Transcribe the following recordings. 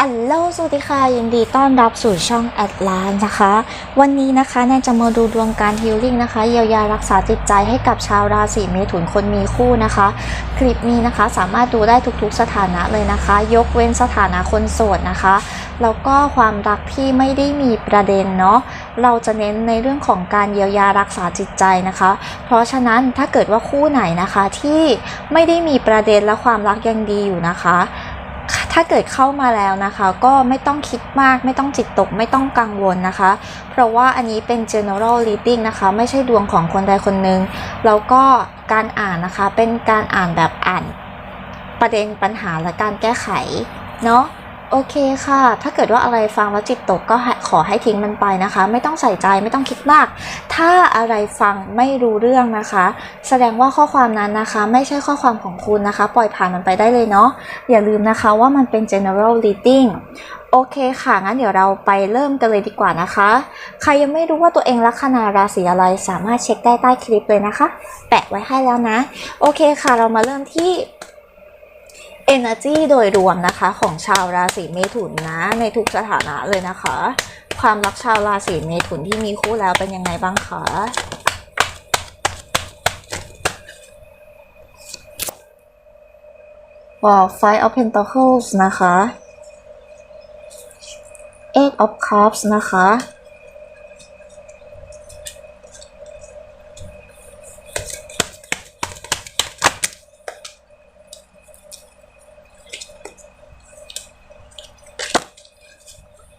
อัลโลสวัสดีค่ะ ยินดีต้อนรับสู่ช่องแอดลานนะคะ วันนี้นะคะแนนจะมาดูดวงการฮิลลิ่งนะคะ เยียวยารักษาจิตใจให้กับชาวราศีเมถุนคนมีคู่นะคะ คลิปนี้นะคะสามารถดูได้ทุกๆสถานะเลยนะคะ ยกเว้นสถานะคนโสดนะคะ แล้วก็ความรักที่ไม่ได้มีประเด็นเนาะ เราจะเน้นในเรื่องของการเยียวยารักษาจิตใจนะคะ เพราะฉะนั้นถ้าเกิดว่าคู่ไหนนะคะที่ไม่ได้มีประเด็นและความรักยังดีอยู่นะคะ ถ้าเกิดเข้ามาแล้วนะคะ ก็ไม่ต้องคิดมาก ไม่ต้องจิตตก ไม่ต้องกังวลนะคะ เพราะว่าอันนี้เป็น general reading นะคะ ไม่ใช่ดวงของคนใดคนหนึ่งแล้วก็การอ่านนะคะ เป็นการอ่านแบบอ่านประเด็นปัญหาและการแก้ไข เนาะ โอเคค่ะ ถ้าเกิดว่าอะไรฟังแล้วจิตตกก็ขอให้ทิ้งมันไปนะคะ ไม่ต้องใส่ใจไม่ต้องคิดมาก ถ้าอะไรฟังไม่รู้เรื่องนะคะ แสดงว่าข้อความนั้นนะคะ ไม่ใช่ข้อความของคุณนะคะ ปล่อยผ่านมันไปได้เลยเนาะ อย่าลืมนะคะว่ามันเป็น general reading โอเคค่ะ งั้นเดี๋ยวเราไปเริ่มกันเลยดีกว่านะคะ ใครยังไม่รู้ว่าตัวเองลัคนาราศีอะไร สามารถเช็คได้ใต้คลิปเลยนะคะ แปะไว้ให้แล้วนะ โอเคค่ะ เรามาเริ่มที่ Energy โดยรวมนะคะของชาวราศีเมถุนนะในทุกสถานะเลยนะคะ ความรักชาวราศีเมถุนที่มีคู่แล้วเป็นยังไงบ้างคะว้าว Five of Pentacles นะคะ Eight of Cups นะคะ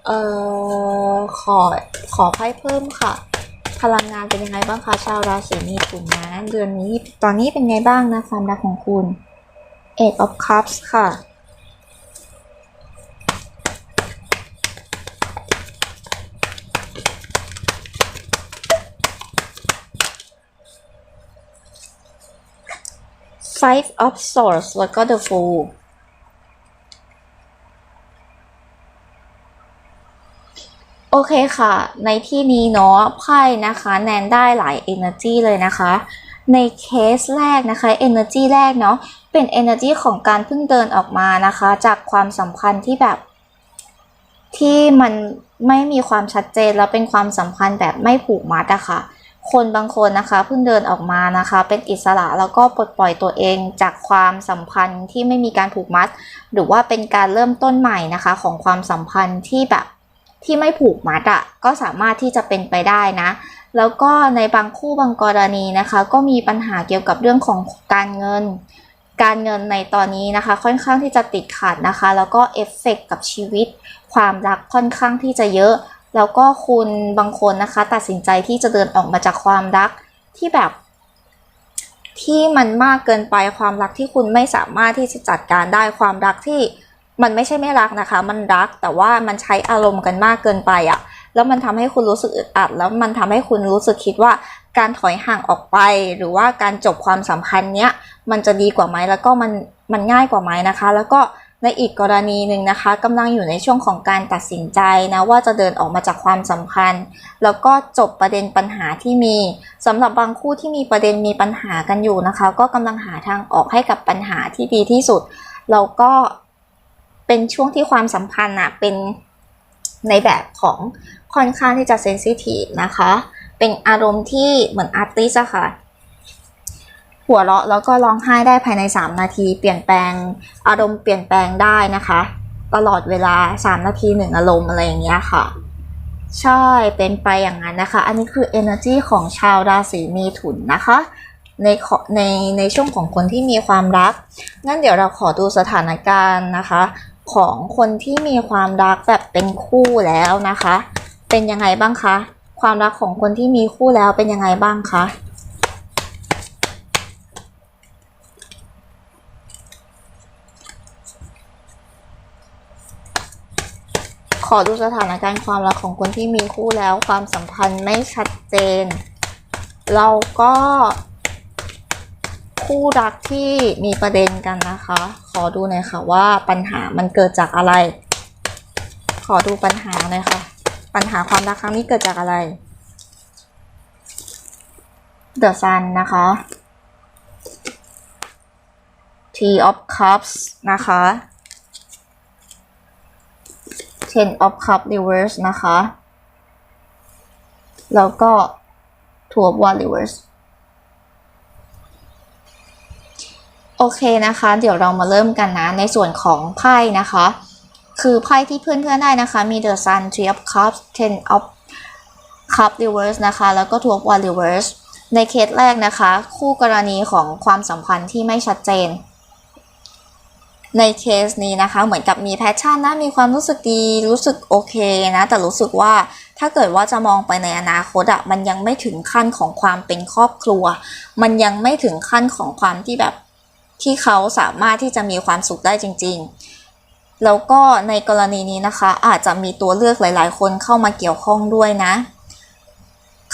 เอ่อ ขอ ขอ ไพ่เพิ่มค่ะ พลังงานเป็นยังไงบ้างคะชาวราศีมีถุนนะเดือนนี้ตอนนี้เป็นไงบ้างนะความรักของคุณ Eight of Cups ค่ะ Five of Swords แล้วก็ The Fool โอ เคค่ะ ในที่นี้เนาะไพ่นะคะ แนนได้หลาย energy เลยนะคะ ในเคสแรกนะคะ energy แรกเนาะเป็น energy ของการเพิ่งเดินออกมานะคะ จากความสัมพันธ์ที่แบบ ที่มันไม่มีความชัดเจนแล้วเป็นความสัมพันธ์แบบไม่ผูกมัดอะค่ะ คนบางคนนะคะเพิ่งเดินออกมานะคะ เป็นอิสระแล้วก็ปลดปล่อยตัวเองจากความสัมพันธ์ที่ไม่มีการผูกมัด หรือว่าเป็นการเริ่มต้นใหม่นะคะ ของความสัมพันธ์ที่แบบ ที่ไม่ผูกมัดอะก็สามารถที่จะเป็นไปได้นะ แล้วก็ในบางคู่บางกรณีนะคะ ก็มีปัญหาเกี่ยวกับเรื่องของการเงิน การเงินในตอนนี้นะคะ ค่อนข้างที่จะติดขัดนะคะ แล้วก็เอฟเฟกต์กับชีวิต ความรักค่อนข้างที่จะเยอะ แล้วก็คุณบางคนนะคะ ตัดสินใจที่จะเดินออกมาจากความรักที่แบบที่มันมากเกินไปความรักที่คุณไม่สามารถที่จะจัดการได้ความรักที่ มันไม่ใช่ไม่รักนะคะ มันรักแต่ว่ามันใช้อารมณ์กันมากเกินไปอะ่ะ แล้วมันทำให้คุณรู้สึกอึดอัด แล้วมันทำให้คุณรู้สึกคิดว่าการถอยห่างออกไป หรือว่าการจบความสัมพันธ์เนี้ยมันจะดีกว่าไหมแล้วก็มันมันง่ายกว่าไหมนะคะ แล้วก็ในอีกกรณีหนึ่งนะคะกำลังอยู่ในช่วงของการตัดสินใจนะว่าจะเดินออกมาจากความสัมพันธ์ แล้วก็จบประเด็นปัญหาที่มีสำหรับบางคู่ที่มีประเด็นมีปัญหากันอยู่นะคะ ก็กำลังหาทางออกให้กับปัญหาที่ดีที่สุดแล้วก็ เป็นช่วงที่ความสัมพันธ์อะเป็นในแบบของค่อนข้างที่จะเซนซิทีฟนะคะ เป็นอารมณ์ที่เหมือนอาร์ติสอะค่ะหัวเราะแล้วก็ร้องไห้ได้ภายใน 3 นาที เปลี่ยนแปลงอารมณ์เปลี่ยนแปลงได้นะคะ ตลอดเวลา 3 นาทีหนึ่งอารมณ์อะไรอย่างเงี้ยค่ะ ใช่เป็นไปอย่างนั้นนะคะ อันนี้คือ energy ของชาวราศีมีถุนนะคะ ในในในช่วงของคนที่มีความรักงั้นเดี๋ยวเราขอดูสถานการณ์นะคะ ของคนที่มีความรักแบบเป็นคู่แล้วนะคะ เป็นยังไงบ้างคะ ความรักของคนที่มีคู่แล้วเป็นยังไงบ้างคะขอดูสถานการณ์ความรักของคนที่มีคู่แล้วความสัมพันธ์ไม่ชัดเจน เราก็ คู่รักที่มีประเด็นกันนะคะ ขอดูหน่อยค่ะว่าปัญหามันเกิดจากอะไร ขอดูปัญหาหน่อยค่ะ ปัญหาความรักครั้งนี้เกิดจากอะไร The Sun นนะคะ T of Cups นะคะ ten of cup reverse นะคะ แล้วก็ two of one reverse โอเคนะคะ เดี๋ยวเรามาเริ่มกันนะ ในส่วนของไพ่นะคะ คือไพ่ที่เพื่อนๆได้นะคะ มี the sun three of cups ten of cup reverse นะคะ แล้วก็ two of one reverse ในเคสแรกนะคะ คู่กรณีของความสัมพันธ์ที่ไม่ชัดเจน ในเคสนี้นะคะ เหมือนกับมีแพชชั่นนะ มีความรู้สึกดี รู้สึกโอเคนะ แต่รู้สึกว่าถ้าเกิดว่าจะมองไปในอนาคตอะมันยังไม่ถึงขั้นของความเป็นครอบครัว มันยังไม่ถึงขั้นของความที่แบบ ที่เขาสามารถที่จะมีความสุขได้จริง ๆ แล้วก็ในกรณีนี้นะคะ อาจจะมีตัวเลือกหลาย ๆ คนเข้ามาเกี่ยวข้องด้วยนะ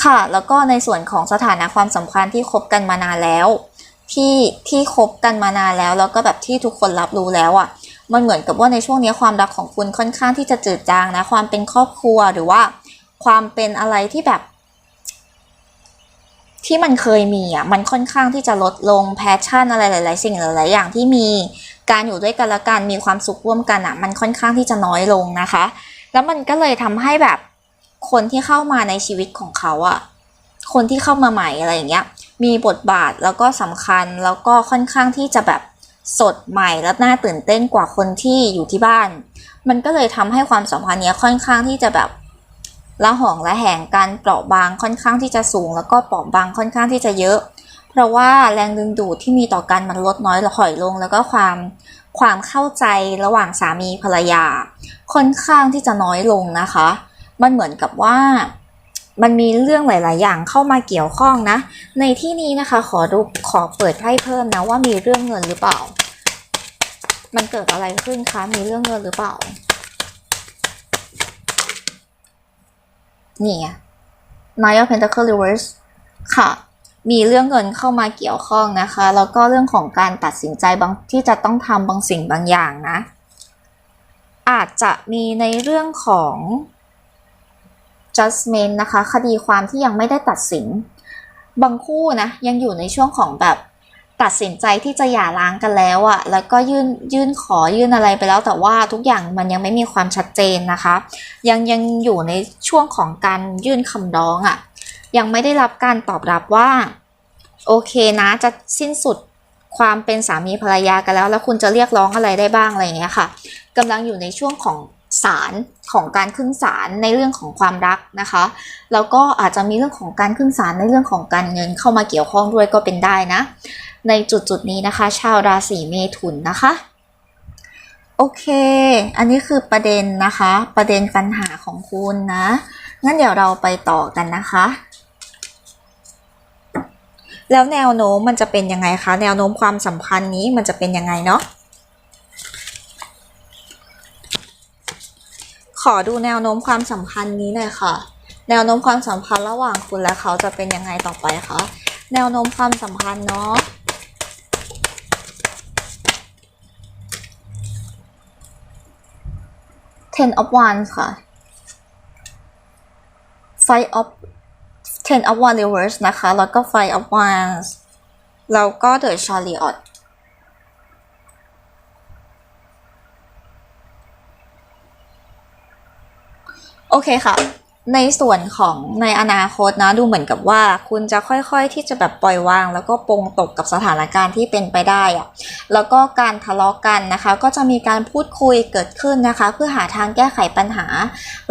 ค่ะ แล้วก็ในส่วนของสถานะความสัมพันธ์ที่คบกันมานานแล้ว ที่ที่คบกันมานานแล้วแล้วก็แบบที่ทุกคนรับรู้แล้วอะ่ะ มันเหมือนกับว่าในช่วงนี้ความรักของคุณค่อนข้างที่จะจืดจางนะ ความเป็นครอบครัวหรือว่า ความเป็นอะไรที่แบบ ที่มันเคยมีอะมันค่อนข้างที่จะลดลงแพชชั่นอะไรหลาย ๆ สิ่งหลาย ๆ อย่างที่มีการอยู่ด้วยกันและการมีความสุขร่วมกันอะมันค่อนข้างที่จะน้อยลงนะคะ แล้วมันก็เลยทำให้แบบคนที่เข้ามาในชีวิตของเขาอะคนที่เข้ามาใหม่อะไรอย่างเงี้ยมีบทบาทแล้วก็สำคัญแล้วก็ค่อนข้างที่จะแบบสดใหม่และน่าตื่นเต้นกว่าคนที่อยู่ที่บ้าน มันก็เลยทำให้ความสัมพันธ์เนี้ยค่อนข้างที่จะแบบ ละหองละแหงการเปราะบางค่อนข้างที่จะสูง แล้วก็เปราะบางค่อนข้างที่จะเยอะ เพราะว่าแรงดึงดูดที่มีต่อกันมันลดน้อยละถอยลง แล้วก็ความความเข้าใจระหว่างสามีภรรยา ค่อนข้างที่จะน้อยลงนะคะ มันเหมือนกับว่ามันมีเรื่องหลาย ๆ อย่างเข้ามาเกี่ยวข้องนะ ในที่นี้นะคะขอดูขอเปิดไพ่เพิ่มนะว่ามีเรื่องเงินหรือเปล่า มันเกิดอะไรขึ้นคะ มีเรื่องเงินหรือเปล่า นี่ไง Nine of Pentacles Reverse ค่ะ มีเรื่องเงินเข้ามาเกี่ยวข้องนะคะ แล้วก็เรื่องของการตัดสินใจบางที่จะต้องทำบางสิ่งบางอย่างนะ อาจจะมีในเรื่องของ judgment นะคะ คดีความที่ยังไม่ได้ตัดสิน บางคู่นะ ยังอยู่ในช่วงของแบบ ตัดสินใจที่จะหย่าร้างกันแล้วอะแล้วก็ยื่นยื่นขอยื่นอะไรไปแล้ว แต่ว่าทุกอย่างมันยังไม่มีความชัดเจนนะคะ ยังยังอยู่ในช่วงของการยื่นคำร้องอะยังไม่ได้รับการตอบรับว่า โอเคนะจะสิ้นสุดความเป็นสามีภรรยากันแล้ว แล้วคุณจะเรียกร้องอะไรได้บ้างอะไรอย่างเงี้ยค่ะกำลังอยู่ในช่วงของศาลของการขึ้นศาลในเรื่องของความรักนะคะ แล้วก็อาจจะมีเรื่องของการขึ้นศาลในเรื่องของการเงินเข้ามาเกี่ยวข้องด้วยก็เป็นได้นะ ในจุดจุดนี้นะคะ ชาวราศีเมถุนนะคะ โอเค อันนี้คือประเด็นนะคะ ประเด็นปัญหาของคุณนะ งั้นเดี๋ยวเราไปต่อกันนะคะ แล้วแนวโน้มมันจะเป็นยังไงคะ แนวโน้มความสัมพันธ์นี้มันจะเป็นยังไงเนาะขอดูแนวโน้มความสัมพันธ์นี้หน่อยค่ะ แนวโน้มความสัมพันธ์ระหว่างคุณและเขาจะเป็นยังไงต่อไปคะ แนวโน้มความสัมพันธ์เนาะ ten of wands ค่ะ five of ten of wands reverse นะคะ แล้วก็ five of wands แล้วก็ the chariot โอเคค่ะ ในส่วนของในอนาคตนะดูเหมือนกับว่า คุณจะค่อยๆที่จะแบบปล่อยวาง แล้วก็ปงตกกับสถานการณ์ที่เป็นไปได้อะแล้วก็การทะเลาะกันนะคะ ก็จะมีการพูดคุยเกิดขึ้นนะคะ เพื่อหาทางแก้ไขปัญหา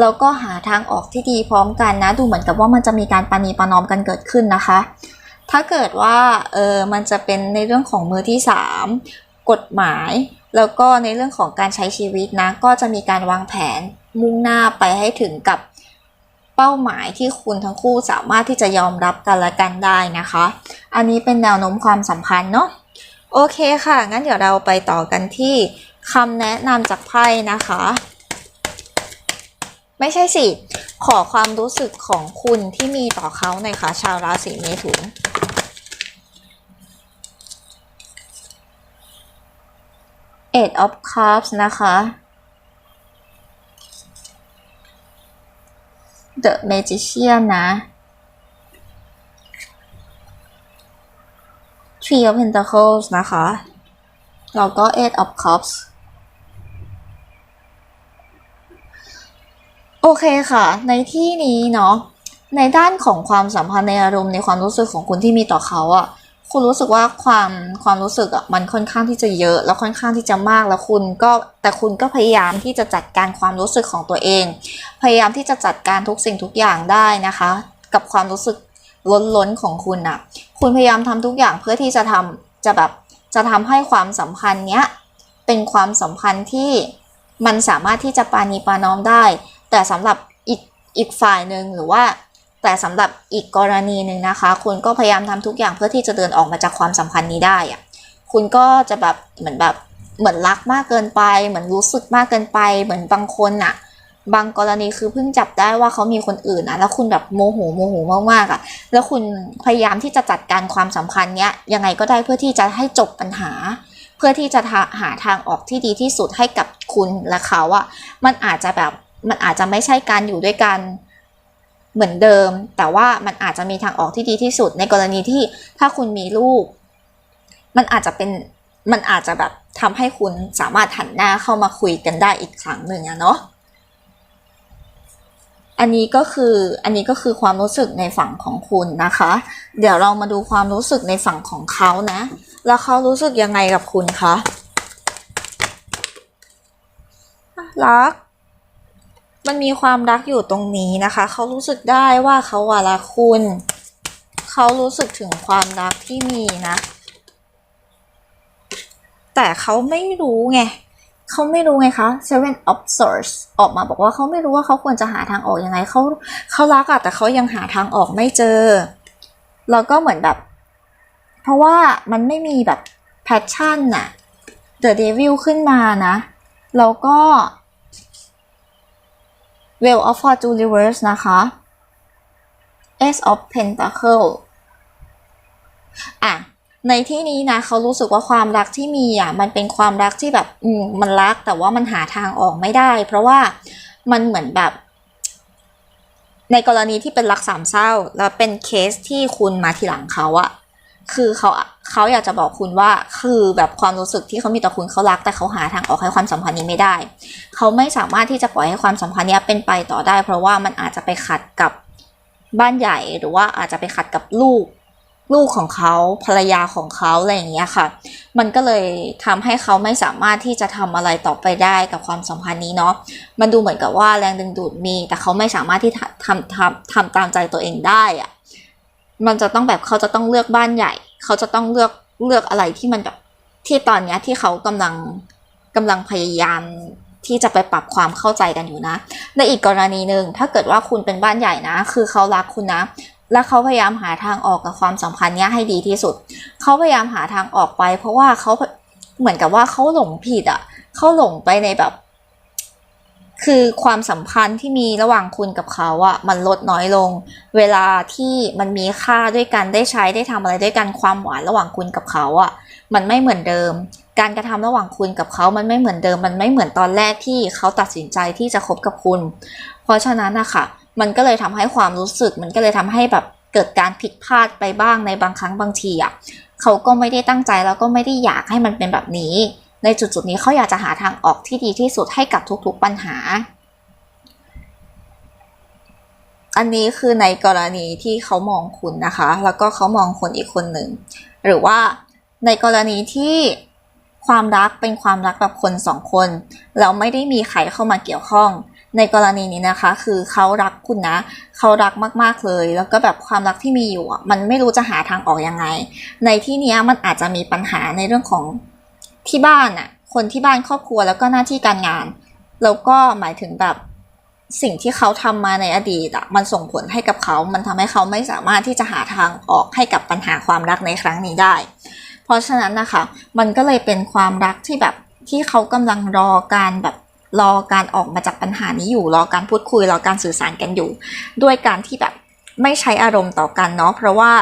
แล้วก็หาทางออกที่ดีพร้อมกันนะ ดูเหมือนกับว่ามันจะมีการปณีประนอมกันเกิดขึ้นนะคะ ถ้าเกิดว่าเออมันจะเป็นในเรื่องของมือที่ 3 กฎหมาย แล้วก็ในเรื่องของการใช้ชีวิตนะก็จะมีการวางแผนมุ่งหน้าไปให้ถึงกับ เป้าหมายที่คุณทั้งคู่สามารถที่จะยอมรับกันและกันได้นะคะ อันนี้เป็นแนวโน้มความสัมพันธ์เนาะโอเคค่ะ งั้นเดี๋ยวเราไปต่อกันที่คำแนะนำจากไพ่นะคะ ไม่ใช่สิ ขอความรู้สึกของคุณที่มีต่อเขาหน่อยค่ะ ชาวราศีเมถุน Eight of Cups นะคะ The Magician นะ Three of Pentacles นะคะ แล้วก็ Eight of Cups โอเคค่ะ ในที่นี้เนาะในด้านของความสัมพันธ์ในอารมณ์ในความรู้สึกของคุณที่มีต่อเขาอะ คุณรู้สึกว่าความความรู้สึกอะมันค่อนข้างที่จะเยอะ แล้วค่อนข้างที่จะมากแล้วคุณก็แต่คุณก็พยายามที่จะจัดการความรู้สึกของตัวเอง พยายามที่จะจัดการทุกสิ่งทุกอย่างได้นะคะ กับความรู้สึกล้นๆของคุณอะ คุณพยายามทำทุกอย่างเพื่อที่จะทำจะแบบจะทำให้ความสัมพันธ์เนี้ยเป็นความสัมพันธ์ที่มันสามารถที่จะปานีปานอมได้ แต่สำหรับอีกอีกฝ่ายหนึ่งหรือว่า แต่สำหรับอีกกรณีหนึ่งนะคะ คุณก็พยายามทำทุกอย่างเพื่อที่จะเดินออกมาจากความสัมพันธ์นี้ได้อะคุณก็จะแบบเหมือนแบบเหมือนรักมากเกินไป เหมือนรู้สึกมากเกินไป เหมือนบางคนอะบางกรณีคือเพิ่งจับได้ว่าเขามีคนอื่นอะแล้วคุณแบบโมโหโมโหมากๆอะแล้วคุณพยายามที่จะจัดการความสัมพันธ์เนี้ยยังไงก็ได้เพื่อที่จะให้จบปัญหา เพื่อที่จะหาทางออกที่ดีที่สุดให้กับคุณและเขาอะมันอาจจะแบบมันอาจจะไม่ใช่การอยู่ด้วยกัน เหมือนเดิม แต่ว่ามันอาจจะมีทางออกที่ดีที่สุด ในกรณีที่ถ้าคุณมีลูก มันอาจจะเป็นมันอาจจะแบบทำให้คุณสามารถหันหน้าเข้ามาคุยกันได้อีกครั้งหนึ่งอะเนาะอันนี้ก็คืออันนี้ก็คือความรู้สึกในฝั่งของคุณนะคะ เดี๋ยวเรามาดูความรู้สึกในฝั่งของเขานะ แล้วเขารู้สึกยังไงกับคุณคะรัก มันมีความรักอยู่ตรงนี้นะคะ เขารู้สึกได้ว่าเขาอะรักคุณ เขารู้สึกถึงความรักที่มีนะ แต่เขาไม่รู้ไงเขาไม่รู้ไงคะ Seven of Swords ออกมาบอกว่าเขาไม่รู้ว่าเขาควรจะหาทางออกยังไงเขาเขารักอะแต่เขายังหาทางออกไม่เจอ แล้วก็เหมือนแบบ เพราะว่ามันไม่มีแบบ passion น่ะ The Devil ขึ้นมานะ แล้วก็ Wheel of Fortune Reverse นะคะ Ace of Pentacle อะในที่นี้นะเขารู้สึกว่าความรักที่มีอะมันเป็นความรักที่แบบอืมมันรักแต่ว่ามันหาทางออกไม่ได้ เพราะว่ามันเหมือนแบบ ในกรณีที่เป็นรักสามเศร้า แล้วเป็นเคสที่คุณมาทีหลังเขาอะ คือเขาเขาอยากจะบอกคุณว่าคือแบบความรู้สึกที่เขามีต่อคุณเขารัก แต่เขาหาทางออกให้ความสัมพันธ์นี้ไม่ได้ เขาไม่สามารถที่จะปล่อยให้ความสัมพันธ์นี้เป็นไปต่อได้ เพราะว่ามันอาจจะไปขัดกับบ้านใหญ่หรือว่าอาจจะไปขัดกับลูกลูกของเขาภรรยาของเขาอะไรอย่างเงี้ยค่ะ มันก็เลยทำให้เขาไม่สามารถที่จะทำอะไรต่อไปได้กับความสัมพันธ์นี้เนาะมันดูเหมือนกับว่าแรงดึงดูดมี แต่เขาไม่สามารถที่ทำทำทำทำตามใจตัวเองได้อะ มันจะต้องแบบเขาจะต้องเลือกบ้านใหญ่ เขาจะต้องเลือกเลือกอะไรที่มันแบบที่ตอนเนี้ยที่เขากำลังกำลังพยายามที่จะไปปรับความเข้าใจกันอยู่นะ ในอีกกรณีหนึ่งถ้าเกิดว่าคุณเป็นบ้านใหญ่นะ คือเขารักคุณนะ และเขาพยายามหาทางออกกับความสัมพันธ์เนี้ยให้ดีที่สุด เขาพยายามหาทางออกไป เพราะว่าเขาเหมือนกับว่าเขาหลงผิดอะเขาหลงไปในแบบ คือความสัมพันธ์ที่มีระหว่างคุณกับเขาอะมันลดน้อยลง เวลาที่มันมีค่าด้วยกันได้ใช้ได้ทำอะไรด้วยกันความหวานระหว่างคุณกับเขาอะมันไม่เหมือนเดิม การกระทำระหว่างคุณกับเขามันไม่เหมือนเดิม มันไม่เหมือนตอนแรกที่เขาตัดสินใจที่จะคบกับคุณ เพราะฉะนั้นนะคะมันก็เลยทำให้ความรู้สึก มันก็เลยทำให้แบบเกิดการผิดพลาดไปบ้างในบางครั้งบางทีอะเขาก็ไม่ได้ตั้งใจแล้วก็ไม่ได้อยากให้มันเป็นแบบนี้ ในจุดจุดนี้เขาอยากจะหาทางออกที่ดีที่สุดให้กับทุกๆปัญหา อันนี้คือในกรณีที่เขามองคุณนะคะ แล้วก็เขามองคนอีกคนหนึ่ง หรือว่าในกรณีที่ความรักเป็นความรักแบบคนสองคนแล้วไม่ได้มีใครเข้ามาเกี่ยวข้อง ในกรณีนี้นะคะ คือเขารักคุณนะเขารักมากๆเลย แล้วก็แบบความรักที่มีอยู่มันไม่รู้จะหาทางออกยังไง ในที่นี้มันอาจจะมีปัญหาในเรื่องของ ที่บ้านอะคนที่บ้านครอบครัวแล้วก็หน้าที่การงาน แล้วก็หมายถึงแบบสิ่งที่เขาทำมาในอดีตอะมันส่งผลให้กับเขา มันทำให้เขาไม่สามารถที่จะหาทางออกให้กับปัญหาความรักในครั้งนี้ได้ เพราะฉะนั้นนะคะ มันก็เลยเป็นความรักที่แบบที่เขากำลังรอการแบบรอการออกมาจากปัญหานี้อยู่ รอการพูดคุย รอการสื่อสารกันอยู่ ด้วยการที่แบบไม่ใช้อารมณ์ต่อกันเนาะ เพราะว่า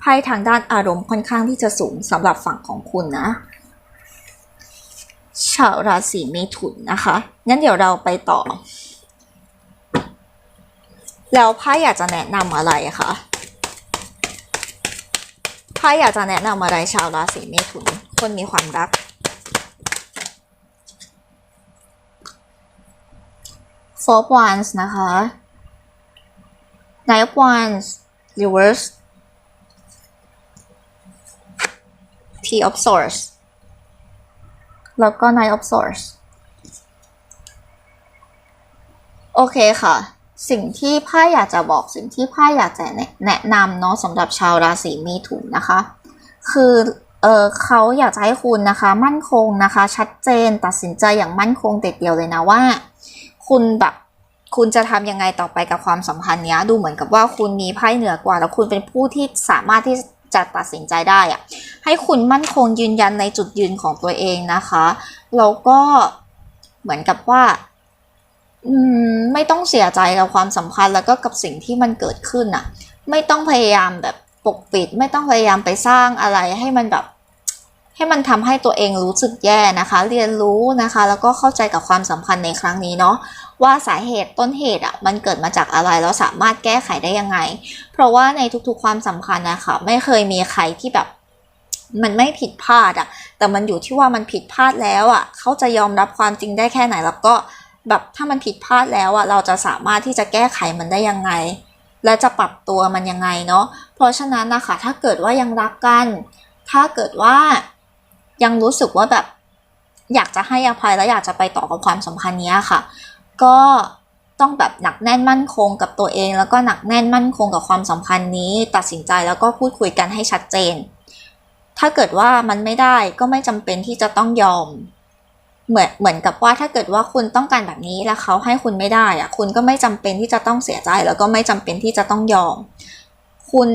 ไพ่ทางด้านอารมณ์ค่อนข้างที่จะสูงสำหรับฝั่งของคุณนะ ชาวราศีเมถุนนะคะ งั้นเดี๋ยวเราไปต่อ แล้วไพ่อยากจะแนะนำอะไรคะไพ่อยากจะแนะนำอะไรชาวราศีเมถุน คนมีความรัก four of wands นะคะ nine of wands reverse T of Swords แล้วก็ Night of Swords โอเคค่ะ สิ่งที่ไพ่อยากจะบอกสิ่งที่ไพ่อยากจะแนะนำเนาะสำหรับชาวราศีมีถุนนะคะ คือเออเขาอยากจะให้คุณนะคะ มั่นคงนะคะ ชัดเจนตัดสินใจอย่างมั่นคงเด็ดเดียวเลยนะว่า คุณแบบคุณจะทำยังไงต่อไปกับความสัมพันธ์เนี้ย ดูเหมือนกับว่าคุณมีไพ่เหนือกว่า แล้วคุณเป็นผู้ที่สามารถที่ จะตัดสินใจได้อะให้คุณมั่นคงยืนยันในจุดยืนของตัวเองนะคะแล้วก็เหมือนกับว่าอืมไม่ต้องเสียใจกับความสัมพันธ์แล้วก็กับสิ่งที่มันเกิดขึ้นอะไม่ต้องพยายามแบบปกปิด ไม่ต้องพยายามไปสร้างอะไรให้มันแบบ ให้มันทำให้ตัวเองรู้สึกแย่นะคะ เรียนรู้นะคะ แล้วก็เข้าใจกับความสัมพันธ์ในครั้งนี้เนาะ ว่าสาเหตุต้นเหตุอะมันเกิดมาจากอะไรแล้วสามารถแก้ไขได้ยังไง เพราะว่าในทุกๆความสัมพันธ์นะคะไม่เคยมีใครที่แบบมันไม่ผิดพลาดอะแต่มันอยู่ที่ว่ามันผิดพลาดแล้วอะเขาจะยอมรับความจริงได้แค่ไหน แล้วก็แบบถ้ามันผิดพลาดแล้วอะเราจะสามารถที่จะแก้ไขมันได้ยังไง และจะปรับตัวมันยังไงเนาะ เพราะฉะนั้นนะคะถ้าเกิดว่ายังรักกัน ถ้าเกิดว่ายังรู้สึกว่าแบบ อยากจะให้อภัยและอยากจะไปต่อกับความสัมพันธ์นี้ค่ะ ก็ต้องแบบหนักแน่นมั่นคงกับตัวเอง แล้วก็หนักแน่นมั่นคงกับความสัมพันธ์นี้ ตัดสินใจแล้วก็พูดคุยกันให้ชัดเจน ถ้าเกิดว่ามันไม่ได้ก็ไม่จำเป็นที่จะต้องยอม เหมือนเหมือนกับว่าถ้าเกิดว่าคุณต้องการแบบนี้แล้วเขาให้คุณไม่ได้อะคุณก็ไม่จำเป็นที่จะต้องเสียใจ แล้วก็ไม่จำเป็นที่จะต้องยอม คุณ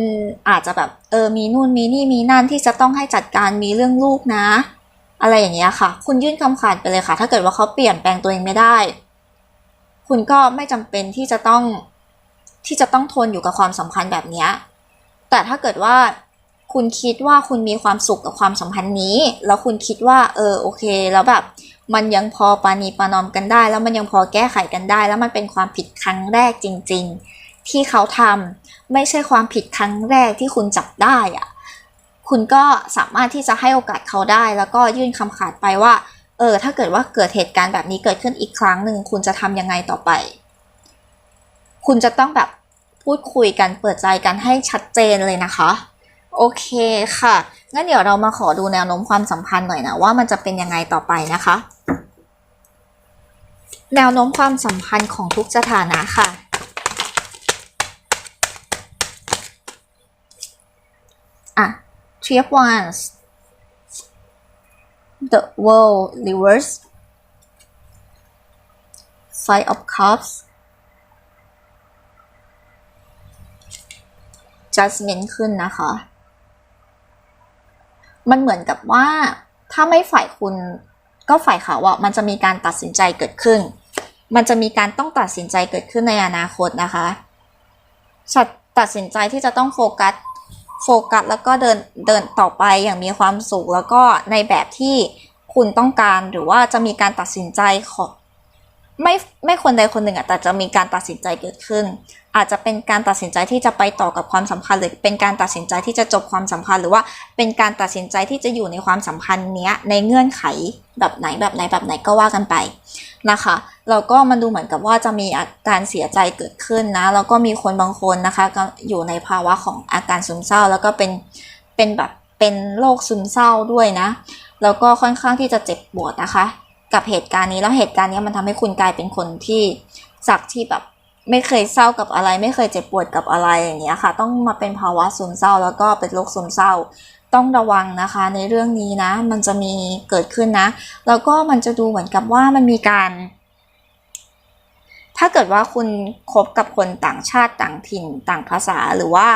อาจจะแบบเออมีนู่นมีนี่มีนั่นที่จะต้องให้จัดการมีเรื่องลูกนะ อะไรอย่างเงี้ยค่ะ คุณยื่นคำขาดไปเลยค่ะ ถ้าเกิดว่าเขาเปลี่ยนแปลงตัวเองไม่ได้ คุณก็ไม่จำเป็นที่จะต้องที่จะต้องทนอยู่กับความสัมพันธ์แบบนี้แต่ถ้าเกิดว่าคุณคิดว่าคุณมีความสุขกับความสัมพันธ์นี้ แล้วคุณคิดว่า เออโอเค แล้วแบบมันยังพอปานีปานอมกันได้ แล้วมันยังพอแก้ไขกันได้ แล้วมันเป็นความผิดครั้งแรกจริง ๆ ที่เขาทำไม่ใช่ความผิดครั้งแรกที่คุณจับได้อะคุณก็สามารถที่จะให้โอกาสเขาได้ แล้วก็ยื่นคำขาดไปว่า เออ ถ้าเกิดว่าเกิดเหตุการณ์แบบนี้เกิดขึ้นอีกครั้งหนึ่งคุณจะทำยังไงต่อไป คุณจะต้องแบบพูดคุยกันเปิดใจกันให้ชัดเจนเลยนะคะ โอเคค่ะ งั้นเดี๋ยวเรามาขอดูแนวโน้มความสัมพันธ์หน่อยนะว่ามันจะเป็นยังไงต่อไปนะคะ แนวโน้มความสัมพันธ์ของทุกสถานะค่ะอะ Three of Wands The World Reverse Five of Cups Judgment ขึ้นนะคะ มันเหมือนกับว่าถ้าไม่ฝ่ายคุณก็ฝ่ายเขาอะมันจะมีการตัดสินใจเกิดขึ้น มันจะมีการต้องตัดสินใจเกิดขึ้นในอนาคตนะคะตัดสินใจที่จะต้องโฟกัส โฟกัสแล้วก็เดินเดินต่อไปอย่างมีความสุข แล้วก็ในแบบที่คุณต้องการหรือว่าจะมีการตัดสินใจของ ไม่ไม่คนใดคนหนึ่งอะแต่จะมีการตัดสินใจเกิดขึ้น อาจจะเป็นการตัดสินใจที่จะไปต่อกับความสัมพันธ์หรือเป็นการตัดสินใจที่จะจบความสัมพันธ์ หรือว่าเป็นการตัดสินใจที่จะอยู่ในความสัมพันธ์เนี้ยในเงื่อนไขแบบไหนแบบไหนแบบไหนก็ว่ากันไปนะคะแล้วก็มันดูเหมือนกับว่าจะมีอาการเสียใจเกิดขึ้นนะแล้วก็มีคนบางคนนะคะก็อยู่ในภาวะของอาการซึมเศร้า แล้วก็เป็นเป็นแบบเป็นโรคซึมเศร้าด้วยนะแล้วก็ค่อนข้างที่จะเจ็บปวดนะคะ กับเหตุการณ์นี้แล้วเหตุการณ์นี้มันทำให้คุณกลายเป็นคนที่จากที่แบบไม่เคยเศร้ากับอะไร ไม่เคยเจ็บปวดกับอะไรอย่างเงี้ยค่ะ ต้องมาเป็นภาวะซึมเศร้า แล้วก็เป็นโรคซึมเศร้า ต้องระวังนะคะ ในเรื่องนี้นะ มันจะมีเกิดขึ้นนะ แล้วก็มันจะดูเหมือนกับว่ามันมีการ ถ้าเกิดว่าคุณคบกับคนต่างชาติต่างถิ่นต่างภาษาหรือว่า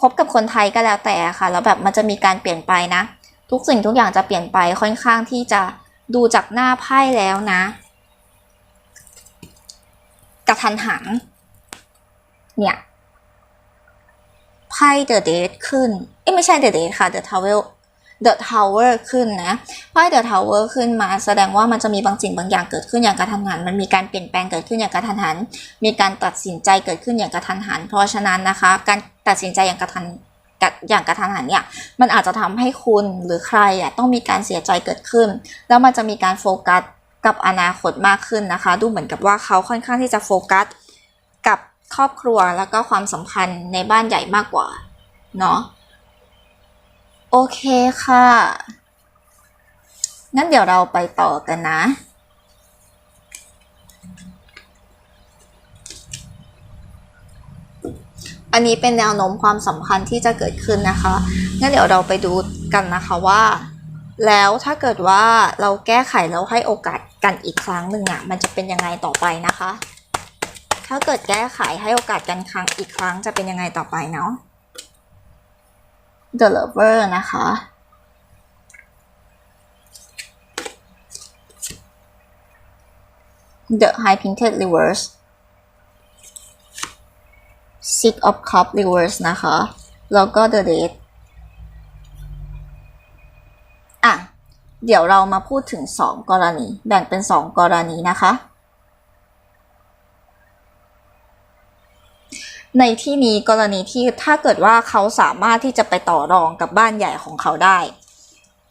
คบกับคนไทยก็แล้วแต่ค่ะ แล้วแบบมันจะมีการเปลี่ยนไปนะ ทุกสิ่งทุกอย่างจะเปลี่ยนไปค่อนข้างที่จะ ดูจากหน้าไพ่แล้วนะกระทันหัน เนี่ย ไพ่ The Date ขึ้น เอ้ไม่ใช่ The Date ค่ะ The Tower The Tower ขึ้นนะไพ่ The Tower ขึ้นมา แสดงว่ามันจะมีบางสิ่งบางอย่างเกิดขึ้นอย่างกระทันหัน มันมีการเปลี่ยนแปลงเกิดขึ้นอย่างกระทันหัน มีการตัดสินใจเกิดขึ้นอย่างกระทันหัน เพราะฉะนั้นนะคะ การตัดสินใจอย่างกระทัน อย่างกระทันหันเนี่ยมันอาจจะทำให้คุณหรือใครอะต้องมีการเสียใจเกิดขึ้น แล้วมันจะมีการโฟกัสกับอนาคตมากขึ้นนะคะ ดูเหมือนกับว่าเขาค่อนข้างที่จะโฟกัสกับครอบครัวแล้วก็ความสัมพันธ์ในบ้านใหญ่มากกว่าเนาะโอเคค่ะงั้นเดี๋ยวเราไปต่อกันนะ อันนี้เป็นแนวโน้มความสัมพันธ์ที่จะเกิดขึ้นนะคะงั้นเดี๋ยวเราไปดูกันนะคะว่า แล้วถ้าเกิดว่าเราแก้ไขแล้วให้โอกาสกันอีกครั้งหนึ่งอะมันจะเป็นยังไงต่อไปนะคะ ถ้าเกิดแก้ไขให้โอกาสกันครั้งอีกครั้งจะเป็นยังไงต่อไปเนาะ The Lover นะคะ The High Painted Reverse Six of Cup Reverse นะคะ แล้วก็ The Date อะ เดี๋ยวเรามาพูดถึง 2 กรณี แบ่งเป็น 2 กรณีนะคะ ในที่นี้กรณีที่ถ้าเกิดว่าเขาสามารถที่จะไปต่อรองกับบ้านใหญ่ของเขาได้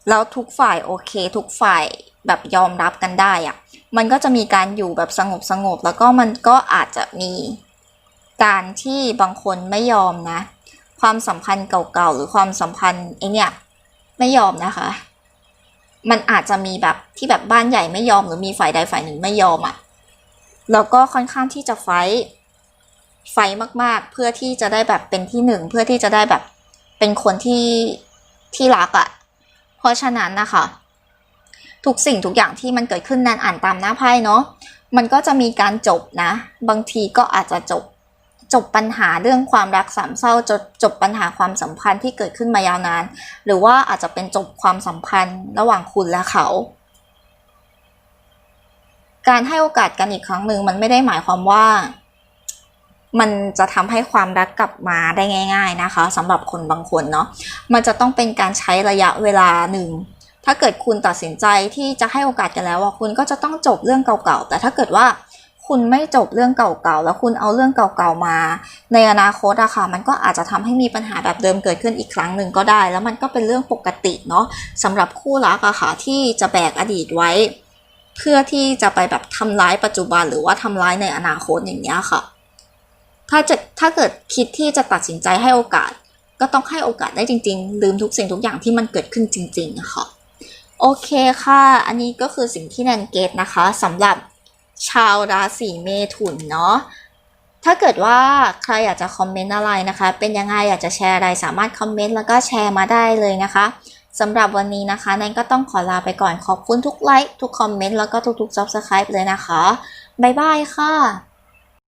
แล้วทุกฝ่ายโอเค ทุกฝ่ายแบบยอมรับกันได้อะมันก็จะมีการอยู่แบบสงบสงบแล้วก็มันก็อาจจะมี การที่บางคนไม่ยอมนะ ความสัมพันธ์เก่าๆหรือความสัมพันธ์ไอเนี่ยไม่ยอมนะคะ มันอาจจะมีแบบที่แบบบ้านใหญ่ไม่ยอมหรือมีฝ่ายใดฝ่ายหนึ่งไม่ยอมอะ่ะแล้วก็ค่อนข้างที่จะไฟไฟมากๆ เพื่อที่จะได้แบบเป็นที่หนึ่งเพื่อที่จะได้แบบเป็นคนที่ที่รักอะ่ะ เพราะฉะนั้นนะคะทุกสิ่งทุกอย่างที่มันเกิดขึ้นนันอ่านตามหน้าไพ่เนาะมันก็จะมีการจบนะ บางทีก็อาจจะจบ จบปัญหาเรื่องความรักสามเศร้าจบจบปัญหาความสัมพันธ์ที่เกิดขึ้นมายาวนาน หรือว่าอาจจะเป็นจบความสัมพันธ์ระหว่างคุณและเขา การให้โอกาสกันอีกครั้งหนึ่งมันไม่ได้หมายความว่า มันจะทำให้ความรักกลับมาได้ง่าย ๆนะคะสำหรับคนบางคนเนาะมันจะต้องเป็นการใช้ระยะเวลาหนึ่งถ้าเกิดคุณตัดสินใจที่จะให้โอกาสกันแล้วว่าคุณก็จะต้องจบเรื่องเก่าๆแต่ถ้าเกิดว่า คุณไม่จบเรื่องเก่าๆ แล้วคุณเอาเรื่องเก่าๆมา ในอนาคตอะค่ะ มันก็อาจจะทำให้มีปัญหาแบบเดิมเกิดขึ้นอีกครั้งหนึ่งก็ได้ แล้วมันก็เป็นเรื่องปกติเนาะสำหรับคู่รักอะค่ะที่จะแบกอดีตไว้ เพื่อที่จะไปแบบทำร้ายปัจจุบันหรือว่าทำร้ายในอนาคตอย่างเงี้ยค่ะ ถ้าจะถ้าเกิดคิดที่จะตัดสินใจให้โอกาส ก็ต้องให้โอกาสได้จริง ๆ ลืมทุกสิ่งทุกอย่างที่มันเกิดขึ้นจริงๆอะค่ะโอเคค่ะ อันนี้ก็คือสิ่งที่แนนเกตนะคะสำหรับ ชาวราศีเมถุนเนาะถ้าเกิดว่าใครอยากจะคอมเมนต์อะไรนะคะ เป็นยังไงอยากจะแชร์อะไรสามารถคอมเมนต์แล้วก็แชร์มาได้เลยนะคะสำหรับวันนี้นะคะแนนก็ต้องขอลาไปก่อนขอบคุณทุกไลค์ทุกคอมเมนต์แล้วก็ทุกๆ subscribe เลยนะคะ บ๊ายบายค่ะ